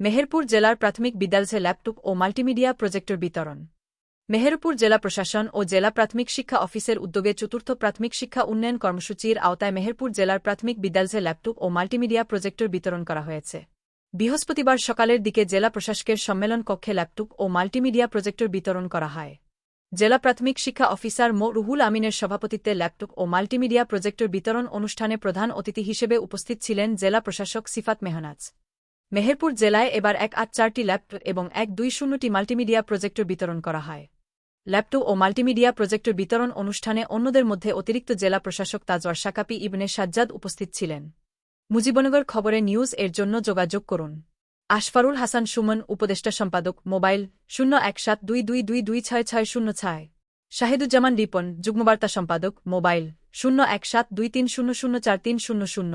মেহেরপুর জেলার প্রাথমিক বিদ্যালয়ে ল্যাপটপ ও মাল্টিমিডিয়া প্রজেক্টর বিতরণ। মেহেরপুর জেলা প্রশাসন ও জেলা প্রাথমিক শিক্ষা অফিসের উদ্যোগে চতুর্থ প্রাথমিক শিক্ষা উন্নয়ন কর্মসূচির আওতায় মেহেরপুর জেলার প্রাথমিক বিদ্যালয়ে ল্যাপটপ ও মাল্টিমিডিয়া প্রজেক্টর বিতরণ করা হয়েছে। বৃহস্পতিবার সকালের দিকে জেলা প্রশাসকের সম্মেলন কক্ষে ল্যাপটপ ও মাল্টিমিডিয়া প্রজেক্টর বিতরণ করা হয়। জেলা প্রাথমিক শিক্ষা অফিসার মো রুহুল আমিনের সভাপতিত্বে ল্যাপটপ ও মাল্টিমিডিয়া প্রজেক্টর বিতরণ অনুষ্ঠানে প্রধান অতিথি হিসেবে উপস্থিত ছিলেন জেলা প্রশাসক সিফাত মেহনাজ। মেহেরপুর জেলায় এবার এক আট চারটি ল্যাপটপ এবং এক দুই শূন্যটি মাল্টিমিডিয়া প্রজেক্টর বিতরণ করা হয়। ল্যাপটপ ও মাল্টিমিডিয়া প্রজেক্টর বিতরণ অনুষ্ঠানে অন্যদের মধ্যে অতিরিক্ত জেলা প্রশাসক তাজওয়ার শাকাপি ইবনে সাজ্জাদ উপস্থিত ছিলেন। মুজিবনগর খবরে নিউজ এর জন্য যোগাযোগ করুন। আশফারুল হাসান সুমন, উপদেষ্টা সম্পাদক, মোবাইল শূন্য এক সাত দুই দুই দুই দুই ছয় ছয় শূন্য ছয়। শাহিদুজ্জামান রিপন, যুগ্মবার্তা সম্পাদক, মোবাইল শূন্য এক সাত দুই তিন শূন্য শূন্য চার তিন শূন্য শূন্য।